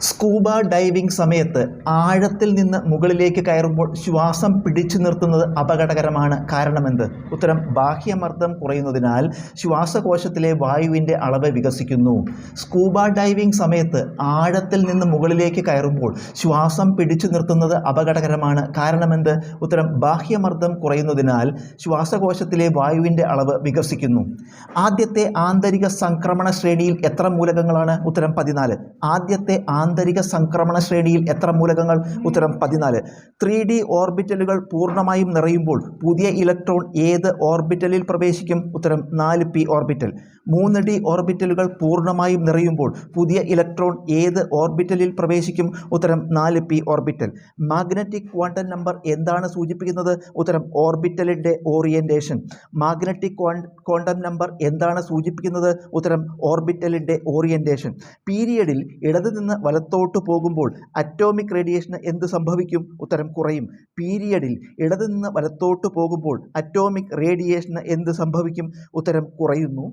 Scuba diving സമയത്ത് ആഴത്തിൽ നിന്ന് മുകളിലേക്ക് കയറുമ്പോൾ ശ്വാസം പിടിച്ചു നിർത്തുന്നത് അപകടകരമാണ്. കാരണമെന്ത്? ഉത്തരം ബാഹ്യമർദ്ദം കുറയുന്നതിനാൽ ശ്വാസകോശത്തിലെ വായുവിന്റെ അളവ് വികസിക്കുന്നു. സ്കൂബ ഡൈവിംഗ് സമയത്ത് ആഴത്തിൽ നിന്ന് മുകളിലേക്ക് കയറുമ്പോൾ ശ്വാസം പിടിച്ചു നിർത്തുന്നത് അപകടകരമാണ്. കാരണമെന്ത്? ഉത്തരം ബാഹ്യമർദ്ദം കുറയുന്നതിനാൽ ശ്വാസകോശത്തിലെ വായുവിന്റെ അളവ് വികസിക്കുന്നു. ആദ്യത്തെ ആന്തരിക സംക്രമണ ശ്രേണിയിൽ എത്ര മൂലകങ്ങളാണ്? ഉത്തരം പതിനാല്. ആദ്യത്തെ ആന്തരിക സംക്രമണ ശ്രേണിയിൽ എത്ര മൂലകങ്ങൾ? ഉത്തരം പതിനാല്. ത്രീ ഡി ഓർബിറ്റലുകൾ പൂർണമായും നിറയുമ്പോൾ പുതിയ ഇലക്ട്രോൺ ഏത് ഓർബിറ്റലിൽ പ്രവേശിക്കും? ഉത്തരം നാല് പി ഓർബിറ്റൽ. മൂന്ന് ഡി ഓർബിറ്റലുകൾ പൂർണമായും നിറയുമ്പോൾ പുതിയ ഇലക്ട്രോൺ ഏത് ഓർബിറ്റലിൽ പ്രവേശിക്കും? ഉത്തരം നാല് P orbital. Magnetic quantum number എന്താണ് സൂചിപ്പിക്കുന്നത്? ഉത്തരം ഓർബിറ്റലിന്റെ ഓറിയന്റേഷൻ. മാഗ്നറ്റിക് ക്വാണ്ടം നമ്പർ എന്താണ് സൂചിപ്പിക്കുന്നത്? ഉത്തരം ഓർബിറ്റലിന്റെ ഓറിയന്റേഷൻ. പീരിയഡിൽ ഇടത് നിന്ന് വലത്തോട്ട് പോകുമ്പോൾ അറ്റോമിക് റേഡിയേഷന് എന്ത് സംഭവിക്കും? ഉത്തരം കുറയും. പീരിയഡിൽ ഇടതു നിന്ന് വലത്തോട്ട് പോകുമ്പോൾ അറ്റോമിക് റേഡിയേഷന് എന്ത് സംഭവിക്കും? ഉത്തരം കുറയുന്നു.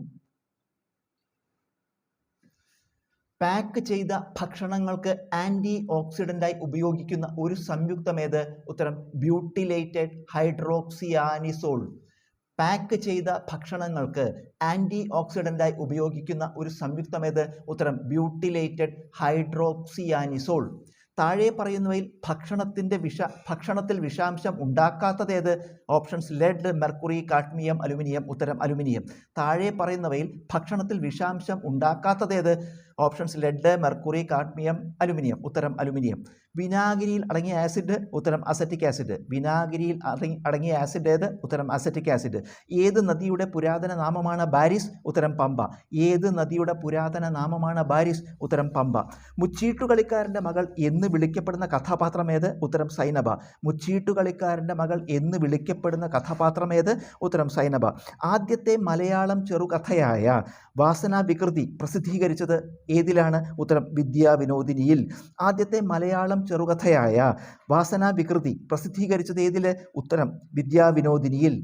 പാക്ക് ചെയ്ത ഭക്ഷണങ്ങൾക്ക് ആന്റി ഓക്സിഡന്റായി ഉപയോഗിക്കുന്ന ഒരു സംയുക്തമേത് ഉത്തരം ബ്യൂട്ടിലേറ്റഡ് ഹൈഡ്രോക്സിയാനിസോൾ പാക്ക് ചെയ്ത ഭക്ഷണങ്ങൾക്ക് ആന്റി ഓക്സിഡന്റായി ഉപയോഗിക്കുന്ന ഒരു സംയുക്തമേത്? ഉത്തരം ബ്യൂട്ടിലേറ്റഡ് ഹൈഡ്രോക്സിയാനിസോൾ. താഴെ പറയുന്നവയിൽ ഭക്ഷണത്തിന്റെ വിഷ ഭക്ഷണത്തിൽ വിഷാംശം ഉണ്ടാക്കാത്തതേത് options lead mercury cadmium aluminium. ഉത്തരം അലുമിനിയം. താഴെ പറയുന്നവയിൽ ഭക്ഷണത്തിൽ വിഷാംശം ഉണ്ടാക്കാത്തതേത് options lead mercury cadmium aluminium ഉത്തരം അലുമിനിയം വിനാഗിരിയിൽ അടങ്ങിയ ആസിഡ് ഉത്തരം അസറ്റിക് ആസിഡ് വിനാഗിരിയിൽ അടങ്ങി അടങ്ങിയ ആസിഡ് ഏത്? ഉത്തരം അസറ്റിക് ആസിഡ് ഏത് നദിയുടെ പുരാതന നാമമാണ് ബാരിസ്? ഉത്തരം പമ്പ. ഏത് നദിയുടെ പുരാതന നാമമാണ് ബാരിസ്? ഉത്തരം പമ്പ. മുച്ചീട്ടുകളിക്കാരന്റെ മകൾ എന്ന് വിളിക്കപ്പെടുന്ന കഥാപാത്രം ഏത്? ഉത്തരം സൈനബ. മുച്ചീട്ടുകളിക്കാരന്റെ മകൾ എന്ന് വിളിക്കപ്പെടുന്ന കഥാപാത്രം ഏത്? ഉത്തരം സൈനബ. ആദ്യത്തെ മലയാളം ചെറുകഥയായ വാസന വികൃതി പ്രസിദ്ധീകരിച്ചത് ഏതിലാണ് ഉത്തരം? വിദ്യാവിനോദിനിയിൽ ആദ്യത്തെ മലയാളം ചെറുകഥയായ വാസന വികൃതി പ്രസിദ്ധീകരിച്ചത് ഏതിൽ ഉത്തരം വിദ്യാവിനോദിനിയിൽ